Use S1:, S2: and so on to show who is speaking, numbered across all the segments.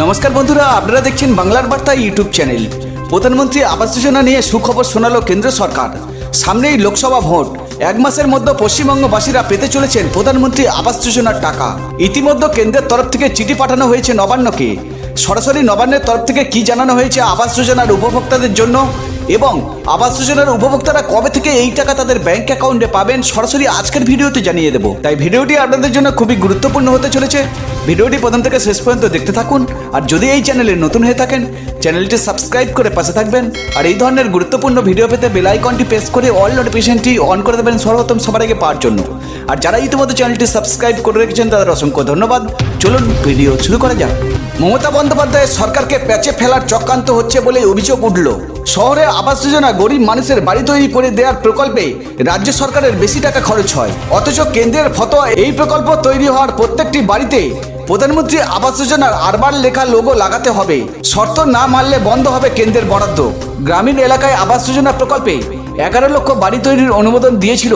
S1: নমস্কার বন্ধুরা, আপনারা দেখছেন বাংলার বার্তা ইউটিউব চ্যানেল। প্রধানমন্ত্রী আবাস যোজনা নিয়ে সুখবর শোনালো কেন্দ্র সরকার। সামনেই লোকসভা ভোট। এক মাসের মধ্যে পশ্চিমবঙ্গবাসীরা পেতে চলেছেন প্রধানমন্ত্রী আবাস যোজনার টাকা। ইতিমধ্যে কেন্দ্রের তরফ থেকে চিঠি পাঠানো হয়েছে নবান্নকে। সরাসরি নবান্নের তরফ থেকে কি জানানো হয়েছে আবাস যোজনার উপভোক্তাদের জন্য? এবং আবাস যোজনার উপভোক্তারা কবে থেকে এই টাকা তাদের ব্যাংক অ্যাকাউন্টে পাবেন সরাসরি আজকের ভিডিওতে জানিয়ে দেবো। তাই ভিডিওটি আপনাদের জন্য খুবই গুরুত্বপূর্ণ হতে চলেছে। ভিডিওটি প্রথম থেকে শেষ পর্যন্ত দেখতে থাকুন। আর যদি এই চ্যানেলে নতুন হয়ে থাকেন, চ্যানেলটি সাবস্ক্রাইব করে পাশে থাকবেন। আর এই ধরনের গুরুত্বপূর্ণ ভিডিও পেতে বেল আইকনটি প্রেস করে অল নোটিফিকেশনটি অন করে দেবেন সর্বপ্রথম সবার আগে পাওয়ার জন্য। আর যারা ইতিমধ্যে চ্যানেলটি সাবস্ক্রাইব করে রেখেছেন, তাদের অসংখ্য ধন্যবাদ। চলুন ভিডিও শুরু করা যাক। মমতা বন্দ্যোপাধ্যায়ের সরকারকে প্যাচে ফেলার চক্রান্ত হচ্ছে বলে অভিযোগ উঠল। শহরে আবাস যোজনা গরিব মানুষের বাড়ি তৈরি করে দেওয়ার প্রকল্পে রাজ্য সরকারের বেশি টাকা খরচ হয়। অথচ কেন্দ্রের ফতোয়া এই প্রকল্প তৈরি হওয়ার প্রত্যেকটি বাড়িতে প্রধানমন্ত্রী আবাস যোজনার আরবার লেখা লোগো লাগাতে হবে। শর্ত না মানলে বন্ধ হবে কেন্দ্রের বরাদ্দ। গ্রামীণ এলাকায় আবাস যোজনা প্রকল্পে এগারো লক্ষ বাড়ি তৈরির অনুমোদন দিয়েছিল।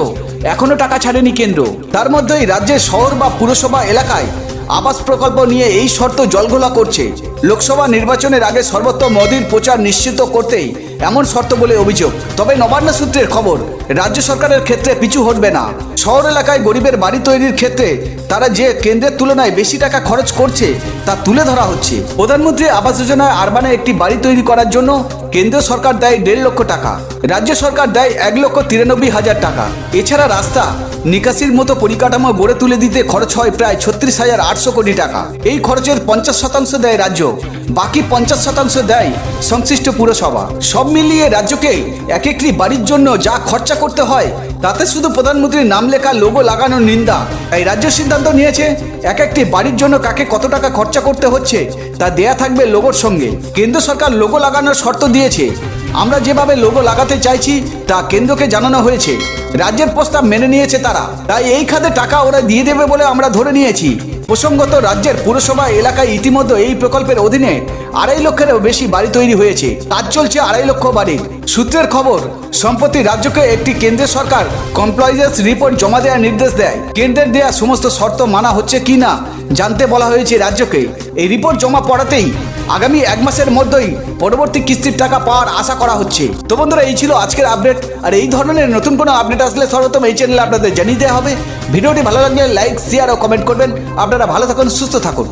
S1: এখনও টাকা ছাড়েনি কেন্দ্র। তার মধ্যেই রাজ্যের শহর বা পুরসভা এলাকায় আবাস প্রকল্প নিয়ে এই শর্ত জলঘোলা করছে। লোকসভা নির্বাচনের আগে সর্বত্র মোদীর প্রচার নিশ্চিত করতেই এমন শর্ত বলে অভিযোগ। তবে নবান্ন সূত্রের খবর, রাজ্য সরকারের ক্ষেত্রে পিছু হটবে না। শহর এলাকায় গরিবের বাড়ি তৈরির ক্ষেত্রে তারা যে কেন্দ্রের তুলনায় বেশি টাকা খরচ করছে, তা তুলে ধরা হচ্ছে। প্রধানমন্ত্রী আবাস যোজনায় আরবানে একটি বাড়ি তৈরি করার জন্য কেন্দ্র সরকার দেয় দেড় লক্ষ টাকা। রাজ্য সরকার দেয় এক লক্ষ তিরানব্বই হাজার টাকা। এছাড়া রাস্তা নিকাশির মতো পরিকাঠামো গড়ে তুলে দিতে খরচ হয় প্রায় ছত্রিশ হাজার আটশো কোটি টাকা। এই খরচের পঞ্চাশ শতাংশ দেয় রাজ্য, বাকি পঞ্চাশ শতাংশ দেয় সংশ্লিষ্ট পুরসভা। সব মিলিয়ে রাজ্যকে এক একটি বাড়ির জন্য যা খরচা করতে হয়, তাতে শুধু প্রধানমন্ত্রীর নাম লেখা লোগো লাগানোর নিন্দা। তাই রাজ্য সিদ্ধান্ত নিয়েছে এক একটি বাড়ির জন্য কাকে কত টাকা খরচা করতে হচ্ছে, তা দেয়া থাকবে লোগোর সঙ্গে। কেন্দ্র সরকার লোগো লাগানোর শর্ত দিয়েছে। আমরা যেভাবে লোগো লাগাতে চাইছি, তা কেন্দ্রকে জানানো হয়েছে। রাজ্যের প্রস্তাব মেনে নিয়েছে তারা। তাই এই খাতে টাকা ওরা দিয়ে দেবে বলে আমরা ধরে নিয়েছি। প্রসঙ্গত রাজ্যের পুরসভা এলাকায় ইতিমধ্যে এই প্রকল্পের অধীনে আড়াই লক্ষেরও বেশি বাড়ি তৈরি হয়েছে। কাজ চলছে আড়াই লক্ষ বাড়ির সূত্রের খবর, সম্প্রতি রাজ্যকে একটি কেন্দ্রের সরকার কমপ্লাইজেন্স রিপোর্ট জমা দেওয়ার নির্দেশ দেয়। কেন্দ্রের দেওয়া সমস্ত শর্ত মানা হচ্ছে কি না, জানতে বলা হয়েছে রাজ্যকে। এই রিপোর্ট জমা পড়াতেই আগামী এক মাসের মধ্যেই পরবর্তী কিস্তির টাকা পাওয়ার আশা করা হচ্ছে। তো বন্ধুরা, এই ছিল আজকের আপডেট আর এই ধরনের নতুন কোনো আপডেট আসলে সর্বপ্রথম এই চ্যানেলে আপনাদের জানিয়ে দেওয়া হবে। ভিডিওটি ভালো লাগলে লাইক শেয়ার ও কমেন্ট করবেন। আপনারা ভালো থাকুন, সুস্থ থাকুন।